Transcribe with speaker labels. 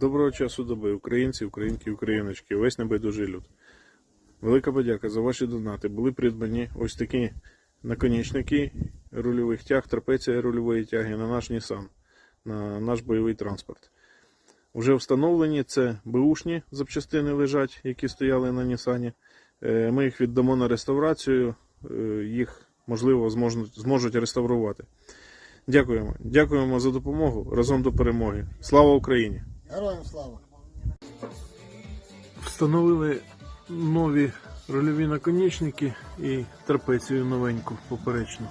Speaker 1: Доброго часу доби, українці, українки, україночки, весь небайдужий люд. Велика подяка за ваші донати. Були придбані ось такі наконечники рульових тяг, трапеція рульової тяги на наш Nissan, на наш бойовий транспорт. Уже встановлені це беушні запчастини лежать, які стояли на Нісані. Е, Ми їх віддамо на реставрацію, е, їх можливо зможуть реставрувати. Дякуємо. Дякуємо за допомогу. Разом до перемоги. Слава Україні!
Speaker 2: Героям слава!
Speaker 1: Встановили нові рольові наконечники і трапецію новеньку поперечну.